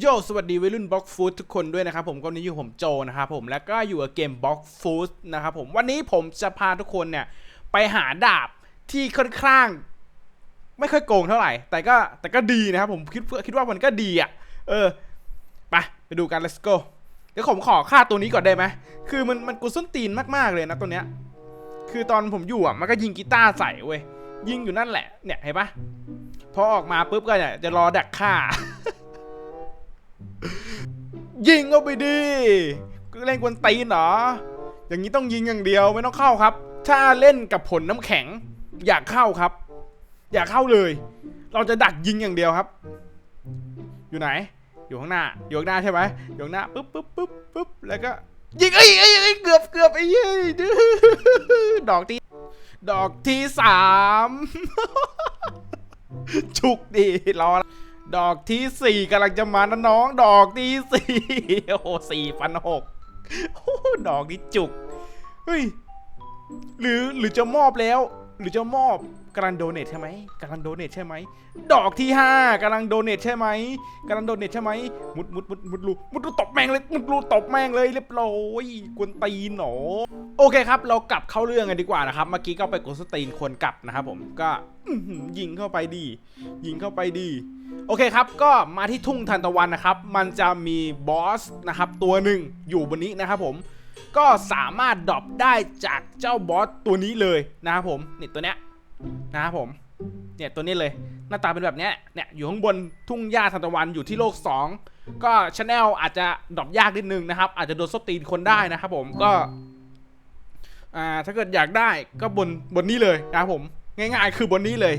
โยสวัสดีวัยรุ่นบล็อกฟูดทุกคนด้วยนะครับผมก็วันนี้อยู่ผมโจนะครับผมแล้วก็อยู่กับเกมบล็อกฟูดนะครับผมวันนี้ผมจะพาทุกคนเนี่ยไปหาดาบที่ค่อนข้าง ไม่ค่อยโกงเท่าไหร่ แต่ก็แต่ก็ดีนะครับผมคิดคิดว่ามันก็ดีอะ เออไปไปดูกัน let's go เดี๋ยวผมขอค่าตัวนี้ก่อนได้ไหมคือมันมันกูส้นตีนมากๆเลยนะตัวเนี้ย คือตอนผมอยู่อะมันก็ยิงกีตาร์ใส่เว้ยยิงอยู่นั่นแหละเนี่ยเห็นปะพอออกมาปุ๊บก็เนี่ยจะรอดักฆ่า ยิงเอาไปดิเล่นกวนตีนเหรอ อย่างนี้ต้องยิงอย่างเดียวไม่ต้องเข้าครับ ถ้าเล่นกับผลน้ำแข็ง อยากเข้าครับ อยากเข้าเลย เราจะดักยิงอย่างเดียวครับ อยู่ไหน อยู่ข้างหน้า อยู่ข้างหน้าใช่ไหมอยู่ข้างหน้าปุ๊บปุ๊บปุ๊บปุ๊บแล้วก็ยิงเอ้ยเอ้ยเอ้ยเกือบเกือบไอ้ย้ยดื้อดอกที่ดอกที่สาม ฉุกดีรอ ดอกที่สี่กำลังจะมานะน้อง ดอกที่สี่โอ้โหสี่พันหกดอกนี้จุก เฮ้ย หรือหรือจะมอบแล้ว หรือจะมอบกำลังโดเนทใช่ไหมกำลังโดเนทใช่ไหมดอกที่ห้ากำลังโดเนทใช่ไหมกำลังโดเนทใช่ไหมมุดมุดมุดมุดรูมุดรูตบแม่งเลยมุดรูตบแม่งเลยเรียบร้อยกวนตีนหนอโอเคครับ เรากลับเข้าเรื่องกันดีกว่านะครับเมื่อกี้ก็ไปกดสตีนคนกลับนะครับผมก็ยิงเข้าไปดี ยิงเข้าไปดี โอเคครับ ก็มาที่ทุ่งทันตะวันนะครับ มันจะมีบอสนะครับ ตัวหนึ่งอยู่บนนี้นะครับผม ก็สามารถดรอปได้จากเจ้าบอสตัวนี้เลยนะครับผมนี่ตัวเนี้ยนะครับผมเนี่ยตัวนี้เลยหน้าตาเป็นแบบเนี้ยเนี่ยอยู่ข้างบนทุ่งหญ้าทันตะวันอยู่ที่โลก 2 ก็ชาแนลอาจจะดรอปยากนิดนึงนะครับ อาจจะโดนสตีนคนได้นะครับผมก็อ่าถ้าเกิดอยากได้ก็บนบนนี้เลยนะครับผมง่ายๆ คือบนนี้เลย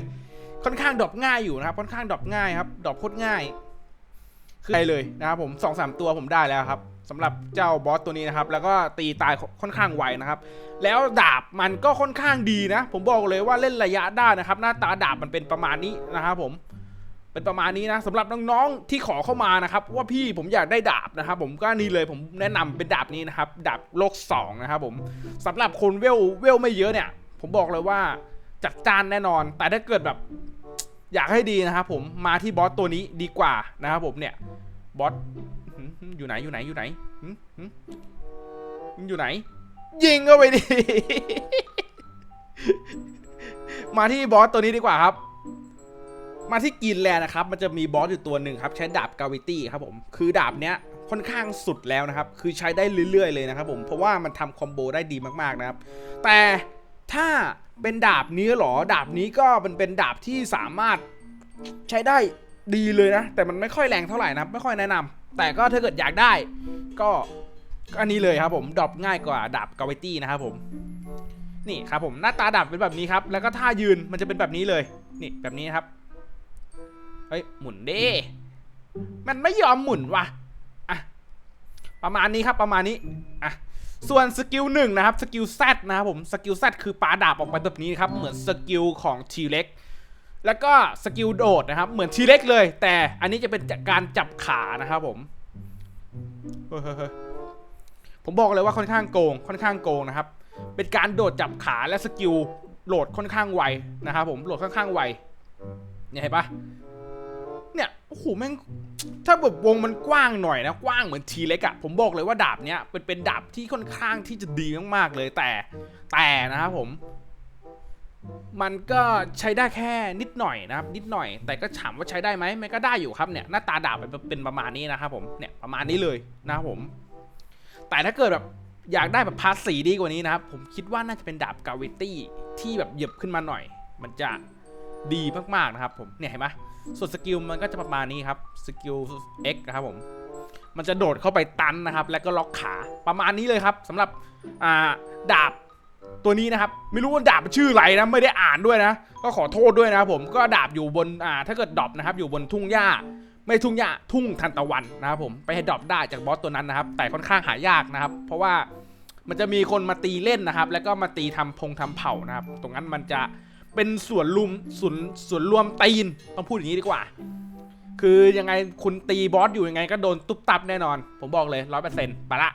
ค่อนข้างดรอปง่ายอยู่นะครับค่อนข้างดรอปง่ายครับดรอปโคตรง่าย คือได้เลยนะครับผมสองสามตัวผมได้แล้วครับสำหรับเจ้าบอสตัวนี้นะครับ แล้วก็ตีตายค่อนข้างไวนะครับ แล้วดาบมันก็ค่อนข้างดีนะ ผมบอกเลยว่าเล่นระยะได้นะครับ หน้าตาดาบมันเป็นประมาณนี้นะครับผมเป็นประมาณนี้นะสำหรับน้องๆที่ขอเข้ามานะครับ ว่าพี่ผมอยากได้ดาบนะครับ ผมก็นี่เลยผมแนะนำเป็นดาบนี้นะครับ ดาบโลก2นะครับผมสำหรับคนเวลเวลไม่เยอะเนี่ย ผมบอกเลยว่าจัดจานแน่นอน แต่ถ้าเกิดแบบ อยากให้ดีนะครับผมมาที่บอสตัวนี้ดีกว่านะครับผมเนี่ยบอสอยู่ไหนอยู่ไหนอยู่ไหนอยู่ไหน ยิงเข้าไปดิมาที่บอสตัวนี้ดีกว่าครับ มาที่กินแลนด์นะครับ มันจะมีบอสอยู่ตัวหนึ่งครับ ใช้ดาบกาวิตี้ครับผมคือดาบเนี้ยค่อนข้างสุดแล้วนะครับ คือใช้ได้เรื่อยๆเลยนะครับผมเพราะว่ามันทำคอมโบได้ดีมากๆนะครับ แต่ถ้า เป็นดาบนี้หรอ ดาบนี้ก็มันเป็นดาบที่สามารถใช้ได้ดีเลยนะ แต่มันไม่ค่อยแรงเท่าไหร่นะไม่ค่อยแนะนำแต่ก็ถ้าเกิดอยากได้ ก็อันนี้เลยครับผมดรอปง่ายกว่าดาบกาวิตี้นะครับผมนี่ครับผมหน้าตาดาบเป็นแบบนี้ครับ แล้วก็ท่ายืนมันจะเป็นแบบนี้เลย นี่แบบนี้ครับเฮ้ยหมุนเด้มันไม่ยอมหมุนว่ะอะประมาณนี้ครับประมาณนี้อะ ส่วนสกิลหนึ่งนะครับสกิลแซดนะครับผมสกิลแซดคือปาดาบออกไปแบบนี้ครับเหมือนสกิลของทีเล็กแล้วก็สกิลโดดนะครับเหมือนทีเล็กเลย แต่อันนี้จะเป็นการจับขานะครับผมผมบอกเลยว่าค่อนข้างโกงค่อนข้างโกงนะครับ เป็นการโดดจับขาและสกิลโหลดค่อนข้างไวนะครับผมโหลดค่อนข้างไวเนี่ยเห็นปะ โอ้โหแม่งถ้าแบบวงมันกว้างหน่อยนะ กว้างเหมือนทีเล็กอะผมบอกเลยว่าดาบเนี้ยเป็นเป็นดาบที่ค่อนข้างที่จะดีมากๆเลยแต่แต่นะครับผม มันก็ใช้ได้แค่นิดหน่อยนะครับ นิดหน่อย แต่ก็ถามว่าใช้ได้ไหมมันก็ได้อยู่ครับเนี่ยหน้าตาดาบเป็นเป็นประมาณนี้นะครับผมเนี่ยประมาณนี้เลยนะครับผม แต่ถ้าเกิดแบบอยากได้แบบพาสีดีกว่านี้นะครับ ผมคิดว่าน่าจะเป็นดาบกาวิตี้ที่แบบเหยียบขึ้นมาหน่อย มันจะดีมากๆนะครับผมเนี่ยเห็นไหม ส่วนสกิลมันก็จะประมาณนี้ครับสกิล X นะครับผมมันจะโดดเข้าไปตันนะครับ แล้วก็ล็อกขาประมาณนี้เลยครับสำหรับาดาบตัวนี้นะครับ ไม่รู้ว่าดาบมันชื่ออะไรนะ ไม่ได้อ่านด้วยนะ ก็ขอโทษด้วยนะครับผมก็ดาบอยู่บนถ้าเกิดดรอปนะครับ อยู่บนทุ่งหญ้า ไม่ทุ่งหญ้าทุ่งทันตะวันนะครับผมไปให้ดรอปได้จากบอสตัวนั้นนะครับ แต่ค่อนข้างหายากนะครับ เพราะว่ามันจะมีคนมาตีเล่นนะครับ แล้วก็มาตีทำพงทำเผ่านะครับ ตรงนั้นมันจะ เป็นส่วนรวมส่วนส่วนรวมตีนต้องพูดอย่างนี้ดีกว่า คือยังไงคุณตีบอสอยู่ยังไงก็โดนตุ๊บตับแน่นอน ผมบอกเลยร้อยเปอร์เซ็นต์ไปละ